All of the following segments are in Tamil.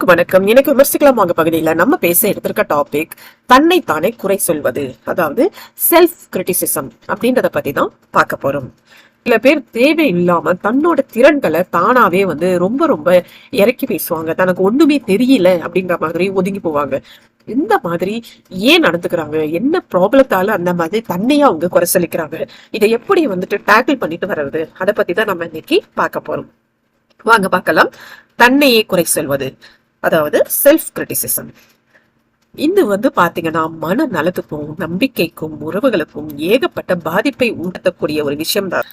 எல்லாருக்கும் வணக்கம். எனக்கு விமர்சிக்கலாம் வாங்க பகுதியில். நம்ம பேச எடுத்திருக்க டாபிக் தன்னை தானே குறை சொல்வது. அதாவது செல்ஃப் கிரிட்டிசிசம் அப்படின்றத பத்தி தான் பார்க்க போறோம். சில பேர் தேவை இல்லாம தன்னோட திறன்களை தானாவே வந்து ரொம்ப ரொம்ப இறக்கி பேசுவாங்க. தனக்கு ஒண்ணுமே தெரியல அப்படின்ற மாதிரி ஒதுங்கி போவாங்க. இந்த மாதிரி ஏன் நடந்துக்கிறாங்க? என்ன ப்ராப்ளத்தால அந்த மாதிரி தன்னையா அவங்க குறை சொல்லிக்கிறாங்க? இதை எப்படி வந்துட்டு டேக்கிள் பண்ணிட்டு வர்றது? அதை பத்தி தான் நம்ம இன்னைக்கு பார்க்க போறோம். வாங்க பார்க்கலாம். தன்னையே குறை சொல்வது. அதாவது செல்ஃப் கிரிட்டிசிசம் இது வந்து பாத்தீங்கன்னா மன நலத்துக்கும் நம்பிக்கைக்கும் உறவுகளுக்கும் ஏகப்பட்ட பாதிப்பை உண்டாக்கக்கூடிய ஒரு விஷயம் தான்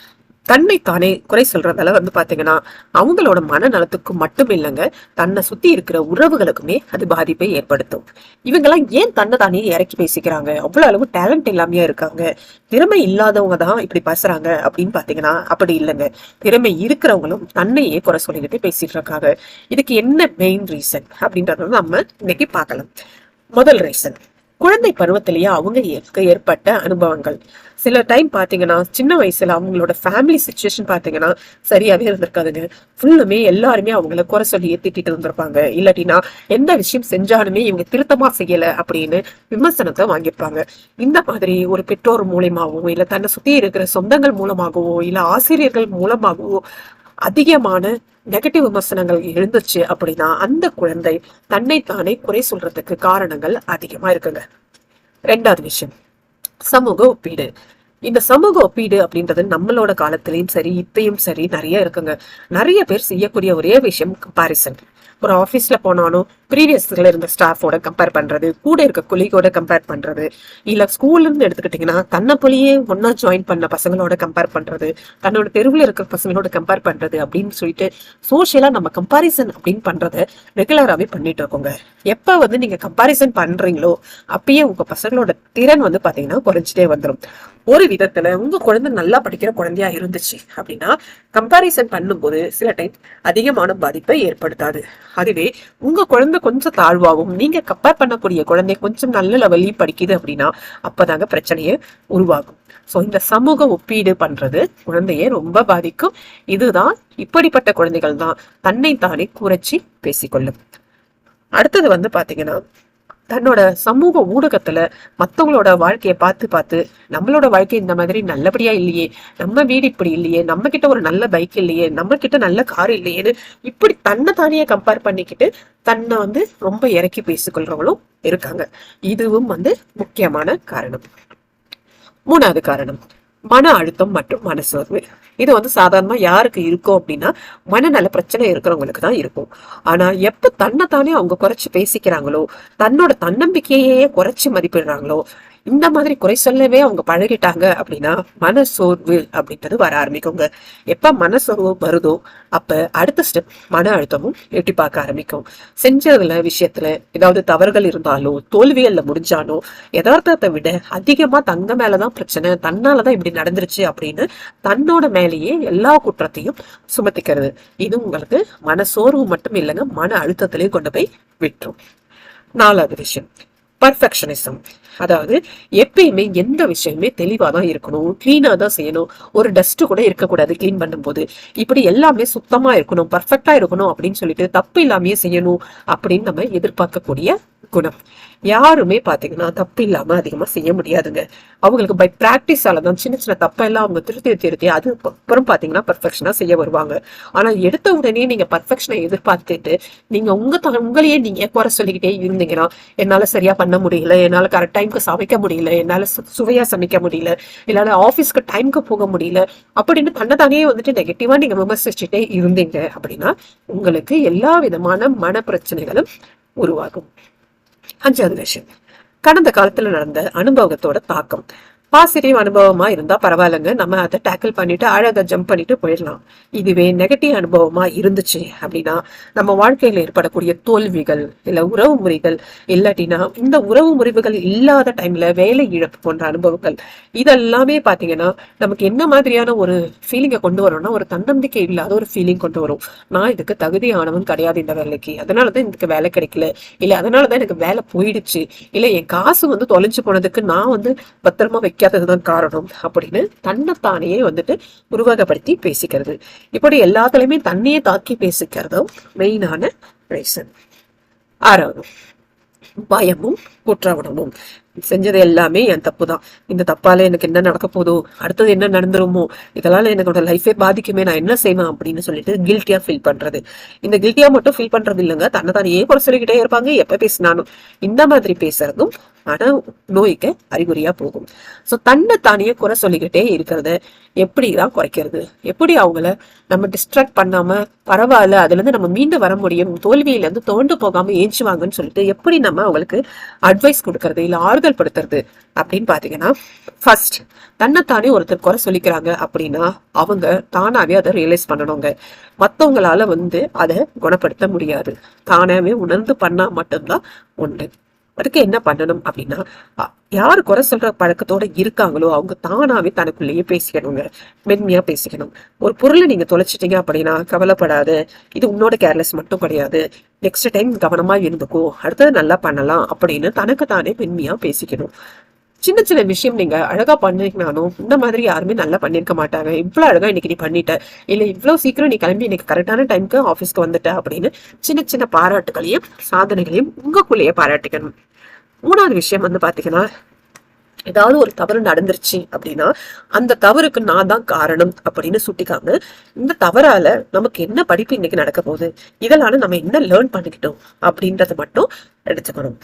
தன்னை தானே குறை சொல்றதால வந்து பாத்தீங்கன்னா அவங்களோட மனநலத்துக்கு மட்டும் இல்லைங்க தன்னை சுத்தி இருக்கிற உறவுகளுக்குமே அது பாதிப்பை ஏற்படுத்தும். இவங்கெல்லாம் ஏன் தன்னை தானே இறக்கி பேசிக்கிறாங்க? அவ்வளவு அளவு டேலண்ட் இல்லாமையா இருக்காங்க. திறமை இல்லாதவங்க தான் இப்படி பேசுறாங்க அப்படின்னு பாத்தீங்கன்னா அப்படி இல்லைங்க. திறமை இருக்கிறவங்களும் தன்னையே குறை சொல்லிக்கிட்டு பேசிட்டு இருக்காங்க. இதுக்கு என்ன மெயின் ரீசன் அப்படின்றத நம்ம இன்னைக்கு பார்க்கலாம். முதல் ரீசன் குழந்தை பருவத்திலேயே அவங்க ஏற்பட்ட அனுபவங்கள். சில டைம் பாத்தீங்கன்னா சின்ன வயசுல அவங்களோட ஃபேமிலி சுச்சுவேஷன் பாத்தீங்கன்னா சரியாவே இருந்திருக்காதுங்க. ஃபுல்லுமே எல்லாருமே அவங்கள குறை சொல்லி திட்டிட்டு இருந்திருப்பாங்க. இல்லாட்டினா எந்த விஷயம் செஞ்சாலுமே இவங்க திருத்தமா செய்யல அப்படின்னு விமர்சனத்தை வாங்கியிருப்பாங்க. இந்த மாதிரி ஒரு பெற்றோர் மூலியமாகவோ இல்ல தன்னை சுத்தி இருக்கிற சொந்தங்கள் மூலமாகவோ இல்ல ஆசிரியர்கள் மூலமாகவோ அதிகமான நெகட்டிவ் விமர்சனங்கள் எழுந்துச்சு அப்படின்னா அந்த குழந்தை தன்னைத்தானே குறை சொல்றதுக்கு காரணங்கள் அதிகமா இருக்குங்க. ரெண்டாவது விஷயம் சமூக ஒப்பீடு. இந்த சமூக ஒப்பீடு அப்படின்றது நம்மளோட காலத்திலயும் சரி இப்பயும் சரி நிறைய இருக்குங்க. நிறைய பேர் செய்யக்கூடிய ஒரே விஷயம் கம்பாரிசன் ஒரு ஆஃபீஸ்ல போனாலும் ப்ரீவியஸில் இருந்த ஸ்டாஃபோட கம்பேர் பண்றது கூட இருக்க கொலிகோட கம்பேர் பண்றது இல்ல ஸ்கூல்ல இருந்து எடுத்துக்கிட்டீங்கன்னா தன்னை போலியே ஒன்னா ஜாயின் பண்ண பசங்களோட கம்பேர் பண்றது தன்னோட தெருவில் இருக்கிற பசங்களோட கம்பேர் பண்றது அப்படின்னு சொல்லிட்டு சோஷியலா நம்ம கம்பாரிசன் அப்படின்னு பண்றத ரெகுலராகவே பண்ணிட்டு இருக்கோங்க. எப்போ வந்து நீங்க கம்பாரிசன் பண்றீங்களோ அப்பயே உங்க பசங்களோட திறன் வந்து பாத்தீங்கன்னா குறைஞ்சிட்டே வந்துடும் ஒரு விதத்துல உங்க குழந்தை நல்லா படிக்கிற குழந்தையா இருந்துச்சு அப்படின்னா கம்பாரிசன் பண்ணும்போது சில டைம் அதிகமான பாதிப்பை ஏற்படுத்தாது. அதுவே உங்க குழந்தை கொஞ்சம் தாழ்வாகவும் நீங்க கம்பேர் பண்ணக்கூடிய குழந்தை கொஞ்சம் நல்ல லெவல்லையும் படிக்குது அப்படின்னா அப்பதாங்க பிரச்சனையே உருவாகும். சோ இந்த சமூக ஒப்பீடு பண்றது குழந்தைய ரொம்ப பாதிக்கும். இதுதான் இப்படிப்பட்ட குழந்தைகள் தான் தன்னை தானே குறைச்சி பேசிக்கொள்ளும். அடுத்தது வந்து பாத்தீங்கன்னா தன்னோட சமூக ஊடகத்துல மத்தவங்களோட வாழ்க்கையை பார்த்து பார்த்து நம்மளோட வாழ்க்கை இந்த மாதிரி நல்லபடியா இல்லையே நம்ம வீடு இப்படி இல்லையே நம்ம கிட்ட ஒரு நல்ல பைக் இல்லையே நம்ம கிட்ட நல்ல கார் இல்லையேன்னு இப்படி தன்னை தானே கம்பேர் பண்ணிக்கிட்டு தன்னை வந்து ரொம்ப இறக்கி பேசிக்கொள்றவங்களும் இருக்காங்க. இதுவும் வந்து முக்கியமான காரணம். மூணாவது காரணம். மன அழுத்தம் மற்றும் மனசோர்வு இது வந்து சாதாரணமா யாருக்கு இருக்கும் அப்படின்னா மனநல பிரச்சனை இருக்கிறவங்களுக்கு தான் இருக்கும். ஆனா எப்ப தன்னைத்தானே அவங்க குறைச்சு பேசிக்கிறாங்களோ தன்னோட தன்னம்பிக்கையே குறைச்சு மதிப்பிடுறாங்களோ இந்த மாதிரி குறை சொல்லவே அவங்க பழகிட்டாங்க அப்படின்னா மனசோர்வு அப்படின்றது வர ஆரம்பிக்குங்க. எப்ப மனசோர்வு வருதோ அப்ப அடுத்த ஸ்டெப் மன அழுத்தமும் எட்டி பார்க்க ஆரம்பிக்கும். செஞ்சதுல விஷயத்துல ஏதாவது தவறுகள் இருந்தாலோ தோல்விகள்ல முடிஞ்சாலோ யதார்த்தத்தை விட அதிகமா தங்க மேலதான் பிரச்சனை தன்னாலதான் இப்படி நடந்துருச்சு அப்படின்னு தன்னோட மேலேயே எல்லா குற்றத்தையும் சுமத்திக்கிறது. இது உங்களுக்கு மனசோர்வு மட்டும் இல்லைங்க மன அழுத்தத்திலையும் கொண்டு போய் விட்டுரும். நாலாவது விஷயம் பர்ஃபெக்ஷனிசம் அதாவது எப்பயுமே எந்த விஷயமே தெளிவா தான் இருக்கணும் கிளீனா தான் செய்யணும். ஒரு டஸ்ட் கூட இருக்கக்கூடாது கிளீன் பண்ணும்போது. இப்படி எல்லாமே சுத்தமா இருக்கணும் பர்ஃபெக்டாக இருக்கணும் அப்படின்னு சொல்லிட்டு தப்பு இல்லாமையே செய்யணும் அப்படின்னு நம்ம எதிர்பார்க்கக்கூடிய குணம். யாருமே பாத்தீங்கன்னா தப்பு இல்லாம அதிகமா செய்ய முடியாதுங்க. அவங்களுக்கு பை பிராக்டிஸால தான் சின்ன சின்ன தப்பெல்லாம் அவங்க திருத்தி திருத்தி அது அப்புறம் பாத்தீங்கன்னா பர்ஃபெக்ஷனா செய்ய வருவாங்க. ஆனா எடுத்த உடனே நீங்க பர்ஃபெக்ஷனை எதிர்பார்த்துட்டு நீங்க உங்க த- உங்களையே நீங்க குறை சொல்லிக்கிட்டே இருந்தீங்கன்னா என்னால சரியா பண்ண முடியல என்னால கரெக்ட் டைம்க்கு சமைக்க முடியல என்னால சுவையா சமைக்க முடியல என்னால ஆஃபீஸ்க்கு டைம்க்கு போக முடியல அப்படின்னு தன்னதானே வந்துட்டு நெகட்டிவா நீங்க விமர்சிச்சுட்டே இருந்தீங்க அப்படின்னா உங்களுக்கு எல்லா விதமான மன பிரச்சனைகளும் உருவாகும். அஞ்சாவது விஷயம் கடந்த காலத்துல நடந்த அனுபவத்தோட தாக்கம். பாசிட்டிவ் அனுபவமா இருந்தா பரவாயில்லைங்க. நம்ம அதை டேக்கிள் பண்ணிட்டு அழகா ஜம்ப் பண்ணிட்டு போயிடலாம். இதுவே நெகட்டிவ் அனுபவமா இருந்துச்சு அப்படின்னா நம்ம வாழ்க்கையில ஏற்படக்கூடிய தோல்விகள் இல்ல உறவு முறைகள் இல்லாட்டினா இந்த உறவு முறிவுகள் இல்லாத டைம்ல வேலை இழப்பு போன்ற அனுபவங்கள் இதெல்லாமே பாத்தீங்கன்னா நமக்கு என்ன மாதிரியான ஒரு ஃபீலிங்கை கொண்டு வரும்னா ஒரு தன்னம்பிக்கை இல்லாத ஒரு ஃபீலிங் கொண்டு வரும். நான் இதுக்கு தகுதியானவன் கிடையாது இந்த வேலைக்கு. அதனாலதான் இதுக்கு வேலை கிடைக்கல. இல்ல அதனாலதான் எனக்கு வேலை போயிடுச்சு. இல்ல என் காசு வந்து தொலைஞ்சு போனதுக்கு நான் வந்து பத்திரமா வைக்காததுதான் காரணம் அப்படின்னு தன்னைத்தானே வந்துட்டு உருவகப்படுத்தி பேசிக்கிறது. இப்படி எல்லாத்துலயுமே தன்னையே தாக்கி பேசிக்கிறதும் மெயினான ரீசன் ஆறாவது பயமும் குற்ற உணர்வும். செஞ்சது எல்லாமே என் தப்பு தான் இந்த தப்பால எனக்கு என்ன நடக்க போதோ அடுத்தது என்ன நடந்துருமோ இதனால என்னோட லைஃபே பாதிக்குமே நான் என்ன செய்வேன் அப்படின்னு சொல்லிட்டு கில்ட்டியா ஃபீல் பண்றது. இந்த கில்ட்டியா மட்டும் ஃபீல் பண்றது இல்லைங்க. தன்னை தானே குறை சொல்லிக்கிட்டே இருப்பாங்க. எப்ப பேசினாலும் இந்த மாதிரி பேசுறதும் மன நோய்க்கு அறிகுறியா போகும். ஸோ தன்னை தானே குறை சொல்லிக்கிட்டே இருக்கிறத எப்படிதான் குறைக்கிறது? எப்படி அவங்கள நம்ம டிஸ்ட்ராக்ட் பண்ணாம பரவாயில்ல அதுல இருந்து நம்ம மீண்டு வர முடியும் தோல்வியில இருந்து தோண்டு போகாம ஏஞ்சுவாங்கன்னு சொல்லிட்டு எப்படி நம்ம அவங்களுக்கு அட்வைஸ் கொடுக்கறது? இல்ல ஆறுதல் படுத்துறது அப்படின்னு பாத்தீங்கன்னா ஃபர்ஸ்ட் தன்னைத்தானே ஒருத்தர் குறை சொல்லிக்கிறாங்க அப்படின்னா அவங்க தானாவே அதை ரியலைஸ் பண்ணணுங்க. மத்தவங்களால வந்து அதை குணப்படுத்த முடியாது. தானாவே உணர்ந்து பண்ணா மட்டும்தான் உண்டு. அதுக்கு என்ன பண்ணணும் அப்படின்னா யார் குறை சொல்ற பழக்கத்தோட இருக்காங்களோ அவங்க தானாவே தனக்குள்ளேயே பேசிக்கணுங்க. மென்மையா பேசிக்கணும். ஒரு பொருளை நீங்க தொலைச்சிட்டீங்க அப்படின்னா கவலைப்படாது. இது உன்னோட கேர்லெஸ் மட்டும் கிடையாது. நெக்ஸ்ட் டைம் கவனமா இருந்துக்கோ. அடுத்தது நல்லா பண்ணலாம் அப்படின்னு தனக்கு தானே மென்மையா பேசிக்கணும். சின்ன சின்ன விஷயம் நீங்க அழகா பண்ணீங்கனாலும் இந்த மாதிரி யாருமே நல்லா பண்ணிருக்க மாட்டாங்க. இவ்வளவு அழகா இன்னைக்கு நீ பண்ணிட்ட. இல்ல இவ்வளவு சீக்கிரம் நீ கிளம்பி இன்னைக்கு கரெக்டான டைம்க்கு ஆபீஸ்க்கு வந்துட்ட அப்படின்னு சின்ன சின்ன பாராட்டுகளையும் சாதனைகளையும் உங்களுக்குள்ளேயே பாராட்டிக்கணும். மூணாவது விஷயம் வந்து பாத்தீங்கன்னா ஏதாவது ஒரு தவறு நடந்துருச்சு அப்படின்னா அந்த தவறுக்கு நான் தான் காரணம் அப்படின்னு சுட்டிக்காம இந்த தவறால நமக்கு என்ன படிப்பு இன்னைக்கு நடக்க போகுது? இதனால நம்ம என்ன லேர்ன் பண்ணிக்கிட்டோம் அப்படின்றத மட்டும் எடுத்துக்கணும்.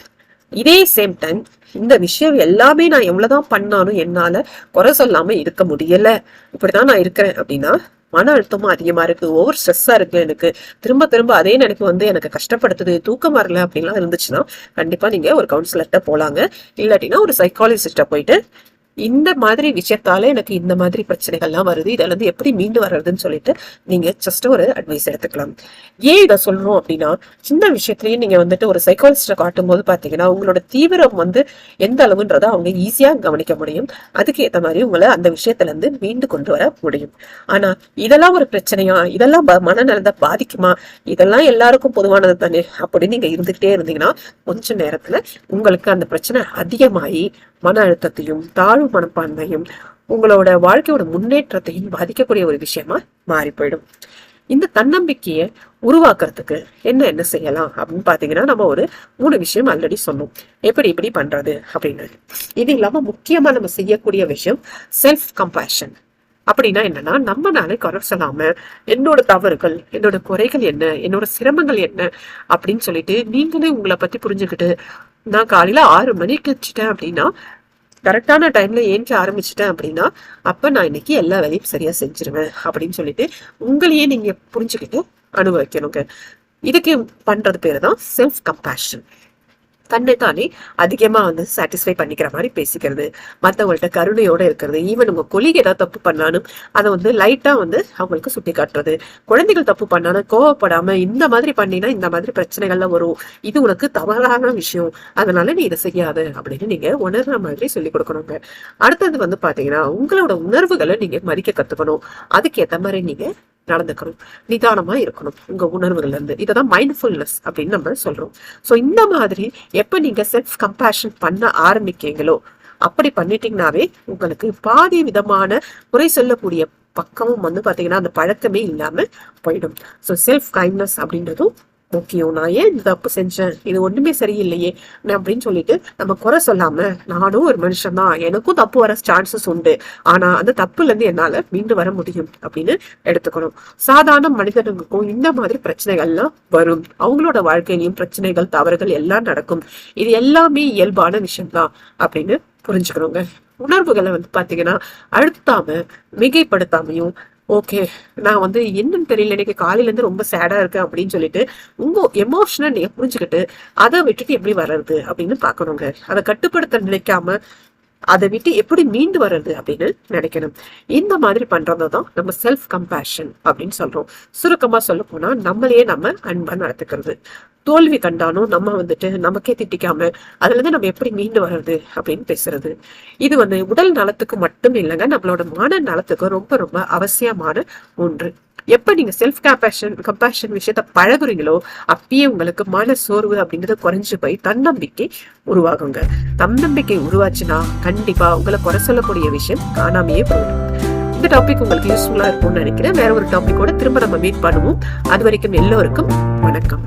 இதே சேம் டைம் இந்த விஷயம் எல்லாமே நான் எவ்வளவுதான் பண்ணாலும் என்னால குறை சொல்லாம இருக்க முடியல. இப்படிதான் நான் இருக்கிறேன் அப்படின்னா மன அழுத்தமும் அதிகமா இருக்கு ஓவர் ஸ்ட்ரெஸ்ஸா இருக்கு எனக்கு. திரும்ப திரும்ப அதே நினைப்பு வந்து எனக்கு கஷ்டப்படுத்துது தூக்கம் வரல அப்படின்லாம் இருந்துச்சுன்னா கண்டிப்பா நீங்க ஒரு கவுன்சிலர்கிட்ட போலாங்க. இல்லாட்டினா ஒரு சைக்காலஜிஸ்ட போயிட்டு இந்த மாதிரி விஷயத்தால எனக்கு இந்த மாதிரி பிரச்சனைகள்லாம் வருது. இதுல இருந்து எப்படி மீண்டு வர்றதுன்னு சொல்லிட்டு நீங்க ஜஸ்ட் ஒரு அட்வைஸ் எடுத்துக்கலாம். ஏன் இதை சொல்றோம் அப்படின்னா சின்ன விஷயத்துலயும் நீங்க வந்துட்டு ஒரு சைக்காலஜிஸ்ட காட்டும் போது பாத்தீங்கன்னா உங்களோட தீவிரம் வந்து எந்த அளவுன்றதை அவங்க ஈஸியா கவனிக்க முடியும். அதுக்கு ஏத்த மாதிரி உங்களை அந்த விஷயத்துல இருந்து மீண்டு கொண்டு வர முடியும். ஆனா இதெல்லாம் ஒரு பிரச்சனையா? இதெல்லாம் மனநலத்தை பாதிக்குமா? இதெல்லாம் எல்லாருக்கும் பொதுவானது தானே? அப்படின்னு நீங்க இருந்துகிட்டே இருந்தீங்கன்னா கொஞ்ச நேரத்துல உங்களுக்கு அந்த பிரச்சனை அதிகமாகி மன அழுத்தத்தையும் தாழ்வு மனப்பான்மையும் உங்களோட வாழ்க்கையோட முன்னேற்றத்தையும் பாதிக்கக்கூடிய ஒரு விஷயமா மாறி போயிடும் இந்த தன்னம்பிக்கையை உருவாக்குறதுக்கு என்ன என்ன செய்யலாம் அப்படின்னு பாத்தீங்கன்னா நம்ம ஒரு மூணு விஷயம் ஆல்ரெடி சொன்னோம். எப்படி எப்படி பண்றது அப்படின்னு இது இல்லாம முக்கியமா நம்ம செய்யக்கூடிய விஷயம் செல்ஃப் கம்பேஷன் அப்படின்னா என்னன்னா நம்ம நாளை குறை சொல்லாம என்னோட தவறுகள் என்னோட குறைகள் என்ன என்னோட சிரமங்கள் என்ன அப்படின்னு சொல்லிட்டு நீங்களே உங்களை பத்தி புரிஞ்சுக்கிட்டு நான் காலையில ஆறு மணிக்கு வச்சுட்டேன் அப்படின்னா கரெக்டான டைம்ல ஏஞ்சி ஆரம்பிச்சிட்டேன் அப்படின்னா அப்ப நான் இன்னைக்கு எல்லா வேலையும் சரியா செஞ்சிருவேன் அப்படின்னு சொல்லிட்டு உங்களையே நீங்க புரிஞ்சுக்கிட்டு அனுபவிக்கணுங்க. இதுக்கு பண்றது பேர் தான் செல்ஃப் கம்பேஷன் தன்னை தானே அதிகமா வந்து சாட்டிஸ்ஃபை பண்ணிக்கிற மாதிரி பேசிக்கிறது மத்தவங்கள்ட்ட கருணையோட இருக்கிறது ஈவன் உங்க கொலிகை ஏதாவது தப்பு பண்ணாலும் அதை வந்து லைட்டா வந்து அவங்களுக்கு சுட்டி காட்டுறது குழந்தைகள் தப்பு பண்ணாலும் கோவப்படாம இந்த மாதிரி பண்ணினா இந்த மாதிரி பிரச்சனைகள்லாம் வரும். இது உனக்கு தவறான விஷயம். அதனால நீ இதை செய்யாது அப்படின்னு நீங்க உணர்ற மாதிரி சொல்லி கொடுக்கணுங்க. அடுத்தது வந்து பாத்தீங்கன்னா உங்களோட உணர்வுகளை நீங்க மதிக்க கத்துக்கணும். அதுக்கேற்ற மாதிரி நீங்க நடந்துக்கணும். நிதானமா இருக்கணும். உங்க உணர்வுகள்ல இருந்து. இததான் மைண்ட்ஃபுல்னஸ் அப்படின்னு நம்ம சொல்றோம். சோ இந்த மாதிரி எப்ப நீங்க செல்ஃப் கம்பேஷன் பண்ண ஆரம்பிக்கீங்களோ அப்படி பண்ணிட்டீங்கனாவே உங்களுக்கு பாதி விதமான குறை சொல்லக்கூடிய பக்கமும் வந்து பாத்தீங்கன்னா அந்த பழக்கமே இல்லாம போயிடும். ஸோ செல்ஃப் கைண்ட்னஸ் அப்படின்றதும் ஓகே நான் ஏன் இந்த தப்பு செஞ்சேன் இது ஒண்ணுமே சரியில்லையே. அப்படின்னு சொல்லிட்டு நம்ம குறை சொல்லாம நானும் ஒரு மனுஷன் தான் எனக்கும் தப்பு வர சான்சஸ் உண்டு. ஆனா அந்த தப்புல இருந்து என்னால மீண்டு வர முடியும் அப்படின்னு எடுத்துக்கணும். சாதாரண மனிதனுக்கும் இந்த மாதிரி பிரச்சனைகள்லாம் வரும். அவங்களோட வாழ்க்கையிலையும் பிரச்சனைகள் தவறுகள் எல்லாம் நடக்கும். இது எல்லாமே இயல்பான விஷயம்தான் அப்படின்னு புரிஞ்சுக்கணுங்க. உணர்வுகளை வந்து பாத்தீங்கன்னா அழுத்தாம மிகைப்படுத்தாமையும் ஓகே. நான் வந்து என்னன்னு தெரியல இன்னைக்கு காலையில இருந்து ரொம்ப சேடா இருக்கேன் அப்படின்னு சொல்லிட்டு உங்க எமோஷனை நீங்க புரிஞ்சுக்கிட்டு அதை விட்டுட்டு எப்படி வர்றது அப்படின்னு பாக்கணுங்க அதை கட்டுப்படுத்த நினைக்காம அதை விட்டு எப்படி மீண்டு வர்றது அப்படின்னு நினைக்கணும். இந்த மாதிரி பண்றது தான் நம்ம செல்ஃப் கம்பேஷன் அப்படின்னு சொல்றோம். சுருக்கமா சொல்ல போனா நம்மளையே நம்ம அன்பா நடத்துக்கிறது. தோல்வி கண்டாலும் நம்ம வந்துட்டு நமக்கே திட்டிக்காம அதுல இருந்து நம்ம எப்படி மீண்டு வர்றது அப்படின்னு பேசுறது. இது வந்து உடல் நலத்துக்கு மட்டும் இல்லைங்க நம்மளோட மன நலத்துக்கு ரொம்ப ரொம்ப அவசியமான ஒன்று. எப்போ நீங்கள் செல்ஃப் கம்பேஷன் கம்பேஷன் விஷயத்த பழகுறீங்களோ அப்பயே உங்களுக்கு மன சோர்வு அப்படிங்கிறது குறைஞ்சு போய் தன்னம்பிக்கை உருவாகுங்க. தன்னம்பிக்கை உருவாச்சுன்னா கண்டிப்பாக உங்களை குறை சொல்லக்கூடிய விஷயம் காணாமையே போயிடும். இந்த டாபிக் உங்களுக்கு யூஸ்ஃபுல்லாக இருக்கும்னு நினைக்கிறேன். வேற ஒரு டாபிக்கோட திரும்ப நம்ம மீட் பண்ணுவோம். அது வரைக்கும் எல்லோருக்கும் வணக்கம்.